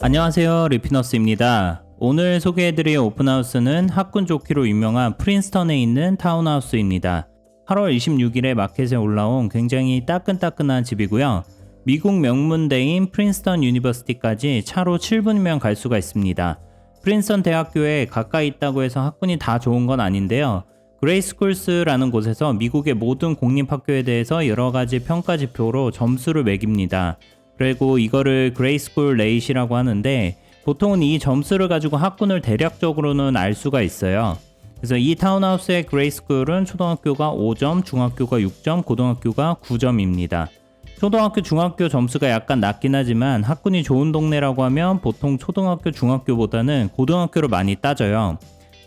안녕하세요 리피너스입니다. 오늘 소개해드릴 오픈하우스는 학군 좋기로 유명한 프린스턴에 있는 타운하우스입니다. 8월 26일에 마켓에 올라온 굉장히 따끈따끈한 집이고요. 미국 명문대인 프린스턴 유니버시티까지 차로 7분이면 갈 수가 있습니다. 프린스턴 대학교에 가까이 있다고 해서 학군이 다 좋은 건 아닌데요. 그레이스쿨스라는 곳에서 미국의 모든 공립학교에 대해서 여러 가지 평가 지표로 점수를 매깁니다. 그리고 이거를 그레이스쿨 레이시라고 하는데 보통은 이 점수를 가지고 학군을 대략적으로는 알 수가 있어요. 그래서 이 타운하우스의 그레이스쿨은 초등학교가 5점, 중학교가 6점, 고등학교가 9점입니다. 초등학교, 중학교 점수가 약간 낮긴 하지만 학군이 좋은 동네라고 하면 보통 초등학교, 중학교보다는 고등학교를 많이 따져요.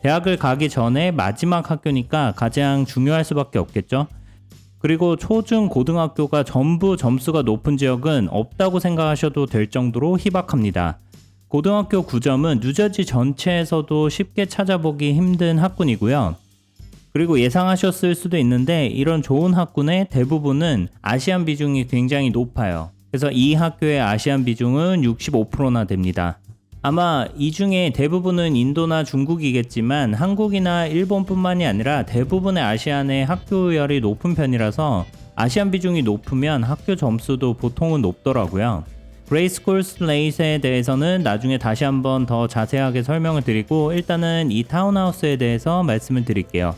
대학을 가기 전에 마지막 학교니까 가장 중요할 수밖에 없겠죠. 그리고 초중 고등학교가 전부 점수가 높은 지역은 없다고 생각하셔도 될 정도로 희박합니다. 고등학교 9점은 뉴저지 전체에서도 쉽게 찾아보기 힘든 학군이고요. 그리고 예상하셨을 수도 있는데 이런 좋은 학군의 대부분은 아시안 비중이 굉장히 높아요. 그래서 이 학교의 아시안 비중은 65%나 됩니다. 아마 이 중에 대부분은 인도나 중국이겠지만 한국이나 일본뿐만이 아니라 대부분의 아시안의 학교열이 높은 편이라서 아시안 비중이 높으면 학교 점수도 보통은 높더라고요. 그레이스쿨스 레이스에 대해서는 나중에 다시 한번 더 자세하게 설명을 드리고 일단은 이 타운하우스에 대해서 말씀을 드릴게요.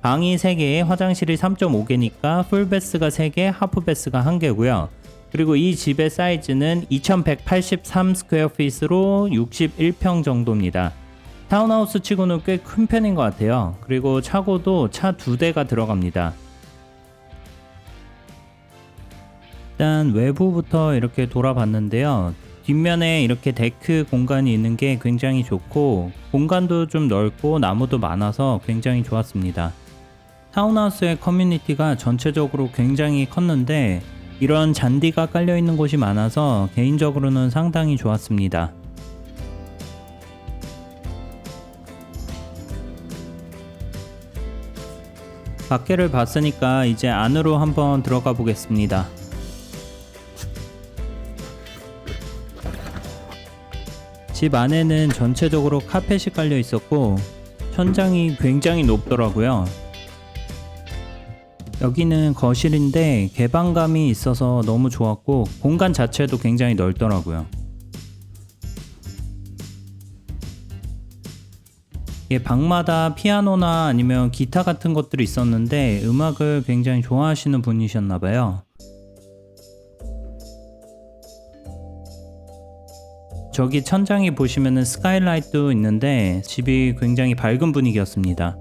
방이 3개, 화장실이 3.5개니까 풀베스가 3개, 하프베스가 1개고요. 그리고 이 집의 사이즈는 2183 스퀘어 피스로 61평 정도입니다. 타운하우스 치고는 꽤 큰 편인 것 같아요. 그리고 차고도 차 두 대가 들어갑니다. 일단 외부부터 이렇게 돌아봤는데요. 뒷면에 이렇게 데크 공간이 있는 게 굉장히 좋고 공간도 좀 넓고 나무도 많아서 굉장히 좋았습니다. 타운하우스의 커뮤니티가 전체적으로 굉장히 컸는데 이런 잔디가 깔려 있는 곳이 많아서 개인적으로는 상당히 좋았습니다. 밖에를 봤으니까 이제 안으로 한번 들어가 보겠습니다. 집 안에는 전체적으로 카펫이 깔려 있었고 천장이 굉장히 높더라고요. 여기는 거실인데 개방감이 있어서 너무 좋았고 공간 자체도 굉장히 넓더라고요. 예, 방마다 피아노나 아니면 기타 같은 것들이 있었는데 음악을 굉장히 좋아하시는 분이셨나봐요. 저기 천장에 보시면은 스카이라이트도 있는데 집이 굉장히 밝은 분위기였습니다.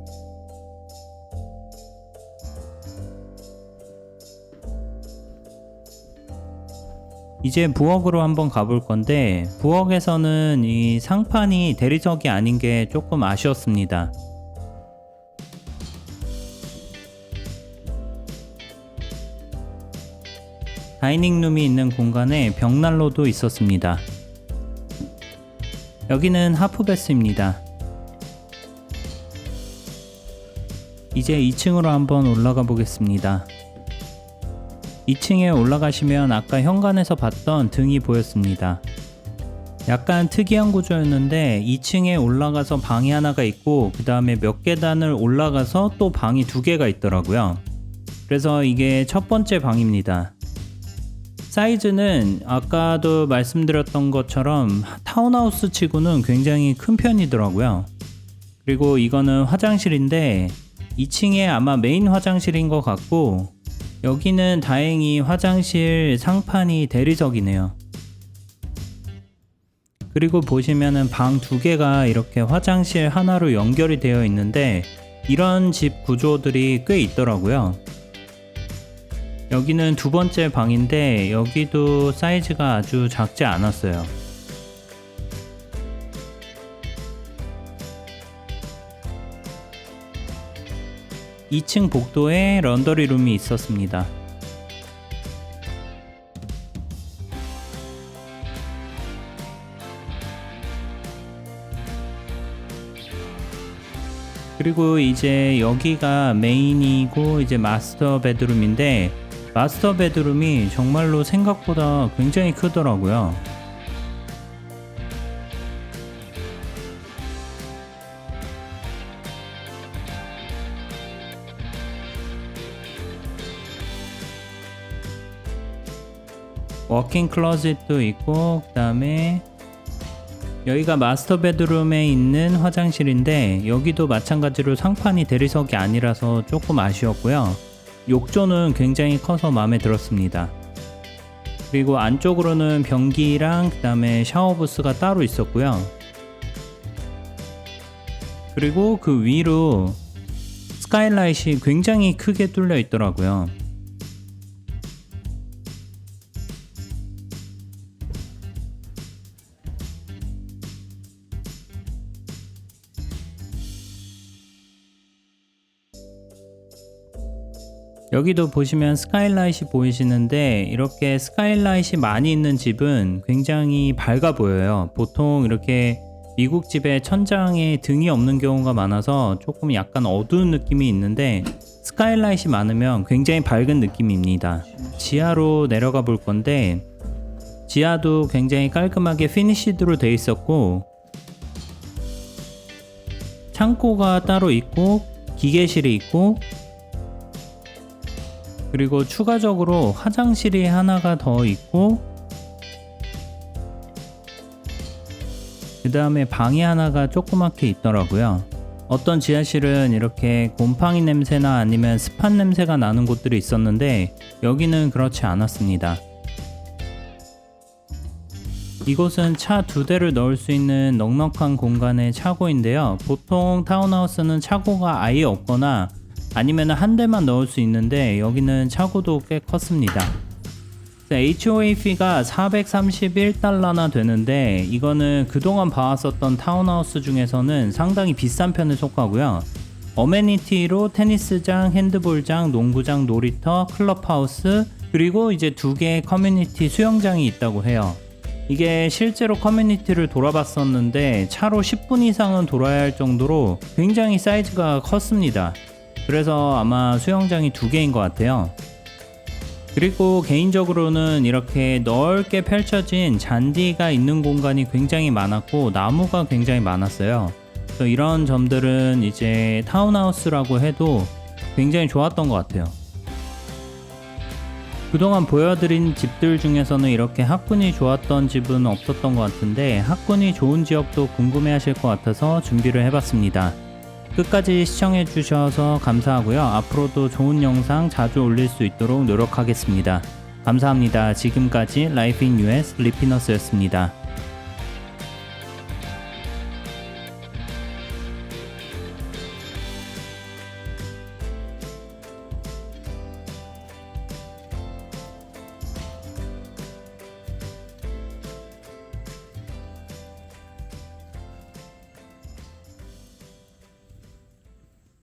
이제 부엌으로 한번 가볼 건데 부엌에서는 이 상판이 대리석이 아닌 게 조금 아쉬웠습니다. 다이닝룸이 있는 공간에 벽난로도 있었습니다. 여기는 하프베스입니다. 이제 2층으로 한번 올라가 보겠습니다. 2층에 올라가시면 아까 현관에서 봤던 등이 보였습니다. 약간 특이한 구조였는데 2층에 올라가서 방이 하나가 있고 그 다음에 몇 계단을 올라가서 또 방이 두 개가 있더라고요. 그래서 이게 첫 번째 방입니다. 사이즈는 아까도 말씀드렸던 것처럼 타운하우스 치고는 굉장히 큰 편이더라고요. 그리고 이거는 화장실인데 2층에 아마 메인 화장실인 것 같고 여기는 다행히 화장실 상판이 대리석이네요. 그리고 보시면은 방 두 개가 이렇게 화장실 하나로 연결이 되어 있는데 이런 집 구조들이 꽤 있더라고요. 여기는 두 번째 방인데 여기도 사이즈가 아주 작지 않았어요. 2층 복도에 런더리 룸이 있었습니다. 그리고 이제 여기가 메인이고 이제 마스터 베드룸인데 마스터 베드룸이 정말로 생각보다 굉장히 크더라고요. 워킹 클로zet도 있고 그 다음에 여기가 마스터 베드룸에 있는 화장실인데 여기도 마찬가지로 상판이 대리석이 아니라서 조금 아쉬웠고요. 욕조는 굉장히 커서 마음에 들었습니다. 그리고 안쪽으로는 변기랑 그 다음에 샤워 부스가 따로 있었고요. 그리고 그 위로 스카이라이트이 굉장히 크게 뚫려 있더라고요. 여기도 보시면 스카이라이트이 보이시는데 이렇게 스카이라이트이 많이 있는 집은 굉장히 밝아 보여요. 보통 이렇게 미국 집에 천장에 등이 없는 경우가 많아서 조금 약간 어두운 느낌이 있는데 스카이라이트이 많으면 굉장히 밝은 느낌입니다. 지하로 내려가 볼 건데 지하도 굉장히 깔끔하게 피니시드로 돼 있었고 창고가 따로 있고 기계실이 있고 그리고 추가적으로 화장실이 하나가 더 있고 그 다음에 방이 하나가 조그맣게 있더라고요. 어떤 지하실은 이렇게 곰팡이 냄새나 아니면 습한 냄새가 나는 곳들이 있었는데 여기는 그렇지 않았습니다. 이곳은 차 두 대를 넣을 수 있는 넉넉한 공간의 차고인데요. 보통 타운하우스는 차고가 아예 없거나 아니면 한 대만 넣을 수 있는데 여기는 차고도 꽤 컸습니다. HOA fe가 431달러나 되는데 이거는 그동안 봐왔었던 타운하우스 중에서는 상당히 비싼 편에 속하고요. 어메니티로 테니스장, 핸드볼장, 농구장, 놀이터, 클럽하우스 그리고 이제 두 개의 커뮤니티 수영장이 있다고 해요. 이게 실제로 커뮤니티를 돌아봤었는데 차로 10분 이상은 돌아야 할 정도로 굉장히 사이즈가 컸습니다. 그래서 아마 수영장이 두 개인 것 같아요. 그리고 개인적으로는 이렇게 넓게 펼쳐진 잔디가 있는 공간이 굉장히 많았고 나무가 굉장히 많았어요. 그래서 이런 점들은 이제 타운하우스라고 해도 굉장히 좋았던 것 같아요. 그동안 보여드린 집들 중에서는 이렇게 학군이 좋았던 집은 없었던 것 같은데 학군이 좋은 지역도 궁금해 하실 것 같아서 준비를 해봤습니다. 끝까지 시청해 주셔서 감사하고요. 앞으로도 좋은 영상 자주 올릴 수 있도록 노력하겠습니다. 감사합니다. 지금까지 라이프 인 US 리피너스였습니다.